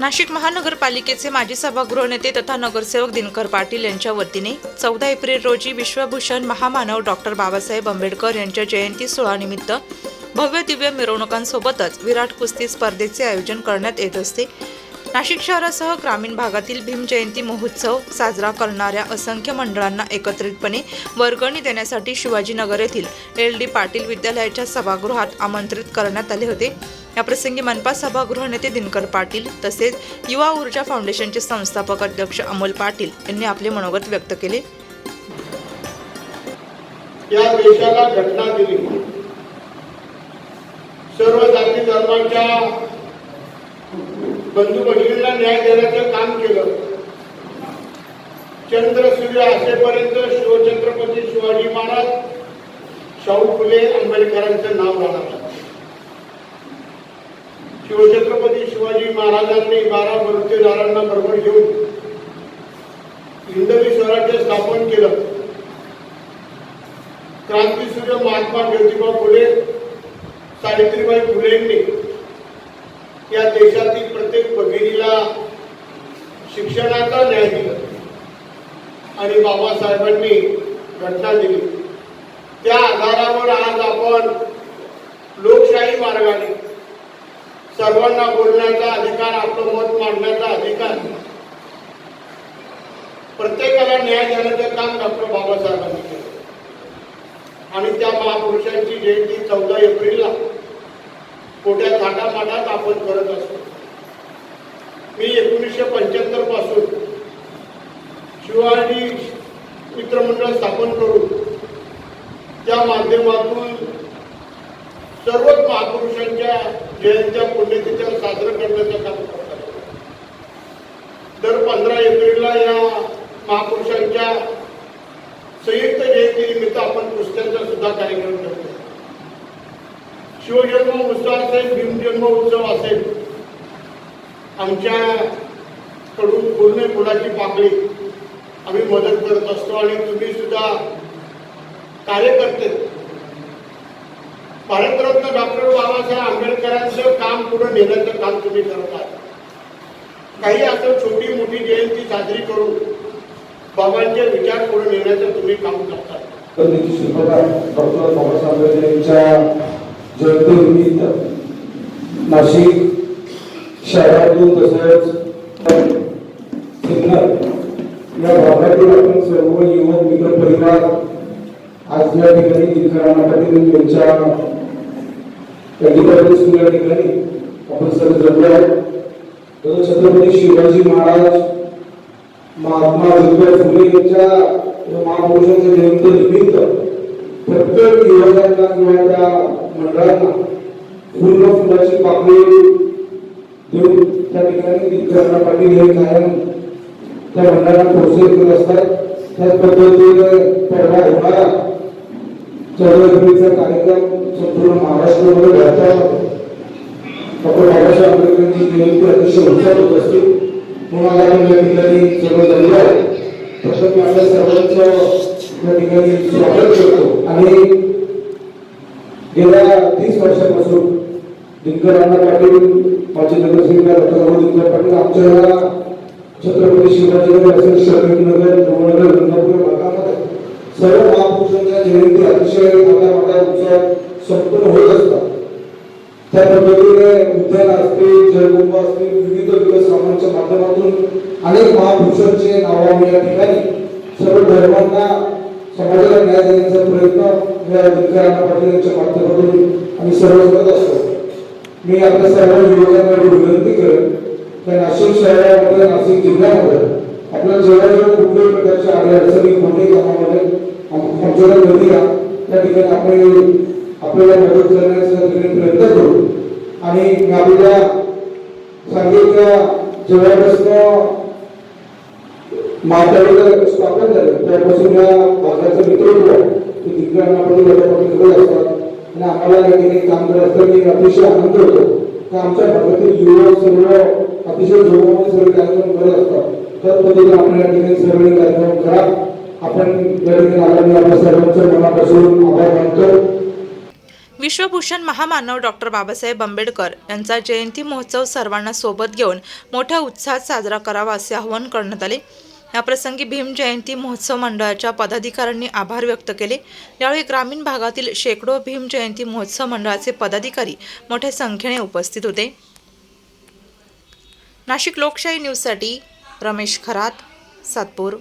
नाशिक महानगरपालिकेचे माजी सभागृह नेते तथा नगरसेवक दिनकर पाटील यांच्या वतीने चौदा एप्रिल रोजी विश्वभूषण महामानव डॉक्टर बाबासाहेब आंबेडकर यांच्या जयंती सोहळानिमित्त भव्य दिव्य मिरवणुकांसोबतच विराट कुस्ती स्पर्धेचे आयोजन करण्यात येत असते. नाशिक शहरासह ग्रामीण भागातील भीम जयंती महोत्सव साजरा करणाऱ्या असंख्य मंडळांना एकत्रितपणे वर्गणी देण्यासाठी शिवाजीनगर येथील एल डी पाटील विद्यालयाच्या सभागृहात आमंत्रित करण्यात आले होते. याप्रसंगी मनपा सभागृह नेते दिनकर पाटील तसेच युवा ऊर्जा फाउंडेशनचे संस्थापक अध्यक्ष अमोल पाटील यांनी आपले मनोगत व्यक्त केले. या देशाला घटना दिली. सर्व जाती धर्माच्या बंधू भगिनींना न्याय देण्याचं काम केलं. चंद्र सूर्य असेपर्यंत शिवछत्रपती शिवाजी महाराज शाहू फुले आंबेडकरांचं नाव राहणार. शिवछत्रपती शिवाजी महाराजांनी बारा मृत्यूदारांना बरोबर घेऊन हिंदवी स्वराज्य स्थापन केलं. क्रांतीसूर्य महात्मा ज्योतिबा फुले सावित्रीबाई फुलेंनी या देशातील प्रत्येक भगिनीला शिक्षणाचा न्याय दिला आणि बाबासाहेबांनी घटना दिली. त्या आधारावर आज आपण लोकशाही मार्गाने सर्वांना बोलण्याचा अधिकार आपलं मत मांडण्याचा अधिकार. प्रत्येकाला न्याय देण्याचं काम डॉक्टर बाबासाहेबांनी केलं. आणि त्या महापुरुषांची जयंती चौदा एप्रिलला मोठ्या थाटामाटात आपण करत असतो. मी एकोणीसशे पंच्याहत्तरपासून शिवाजी मित्रमंडळ स्थापन करून त्या माध्यमातून सर्वच महापुरुषांच्या जयंत्या पुण्यतिथ्या साजरं करण्याचं काम करतात. दर पंधरा एप्रिलला या महापुरुषांच्या संयुक्त जयंतीनिमित्त आपण कुस्त्यांचा सुद्धा कार्यक्रम करतो. शिवजन्म उत्सव असेल भीमजन्म उत्सव असेल आमच्या कडून पूर्ण फुलाची पाकळी आम्ही मदत करत असतो आणि तुम्ही सुद्धा कार्यकर्ते भारतरत्न डॉक्टर बाबासाहेब आंबेडकरांचं काम पुढे नेण्याचं काम तुम्ही करत आहात. काही असं छोटी मोठी जयंती साजरी करून बाबांचे विचार पुढे नेण्याचं तुम्ही काम करतात डॉक्टर बाबासाहेब आंबेडकरांच्या जयंतीनिमित्त नाशिक शहरातून तसेच या भागातील आपण सर्व युवक मित्र परिवार आज या ठिकाणी त्यांच्या पाटील या ठिकाणी आपण सर्व जमलो आहे छत्रपती शिवाजी महाराज महात्मा ज्योतिबा फुले यांच्या महापुरुषांच्या जयंती निमित्त प्रत्येक युवकांना किंवा त्या मंडळांना पूर्ण फुलाची पाकळी देऊन त्या ठिकाणी दिग्कर्णा पाटील हे कायम त्या मंडळांना प्रोत्साहित करत असतात त्याच पद्धतीने परवा होणारा चौदा कार्यक्रम संपूर्ण महाराष्ट्रामध्ये भरतात डॉक्टर बाबासाहेब आंबेडकरांची जयंती अतिशय उत्साहात उपस्थित. असते या ठिकाणी सर्व जमलो आहे. तसं मी आपल्या सर्वांचं या ठिकाणी स्वागत करतो. आणि गेल्या तीस वर्षापासून दिनकर अण्णा पाटील माझे नगरसेविका डॉक्टर दिनकर पाटील आमच्या छत्रपती शिवाजीनगर असेल शरद नगर नवनगर गंगापूर या भागामध्ये सर्व महापुरुषांच्या जयंती अतिशय मोठ्या मोठ्या उत्सवात संपन्न होत असतात त्या पद्धतीने उद्यान असतील असतील विविध विकास कामांच्या माध्यमातून अनेक महापुरुषांचे नाव आम्ही या ठिकाणी सर्व धर्मांना समाजाला न्याय देण्याचा प्रयत्न या दिनकरांना पाटील यांच्या माध्यमातून आम्ही सर्व करत. असतो मी आपल्या सर्व युवकांना एवढी विनंती करेन की नाशिक शहरामध्ये नाशिक जिल्ह्यामध्ये आपल्या जेव्हा जेव्हा कुठल्याही प्रकारच्या आडी अडचणी कोणत्याही कामामध्ये आम- आमच्याकडे नदी त्या ठिकाणी आपण आपल्याला मदत करण्याचा प्रयत्न करू. आणि मी आपल्याला जेव्हापासून महापालिका स्थापन झालं. त्यापासून या भागाचं नेतृत्व की दिग्गजांना पण लोकांमध्ये करत असतात आणि आम्हाला या ठिकाणी काम करत असताना एक अतिशय आनंद होतो. की आमच्या भागातील युवक सर्व अतिशय जोमाने सर्व कार्यक्रम करत असतात. त्याच पद्धतीने आपण या ठिकाणी सर्व कार्यक्रम करा. आपण या ठिकाणी आल्याने आपल्या सर्वांच्या मनापासून आभार मानतो. विश्वभूषण महामानव डॉक्टर बाबासाहेब आंबेडकर यांचा जयंती महोत्सव सर्वांना सोबत घेऊन मोठ्या उत्साहात साजरा करावा असे आवाहन करण्यात आले. याप्रसंगी भीम जयंती महोत्सव मंडळाच्या पदाधिकाऱ्यांनी आभार व्यक्त केले. यावेळी ग्रामीण भागातील शेकडो भीम जयंती महोत्सव मंडळाचे पदाधिकारी मोठ्या संख्येने उपस्थित होते. नाशिक लोकशाही न्यूजसाठी रमेश खरात सातपूर.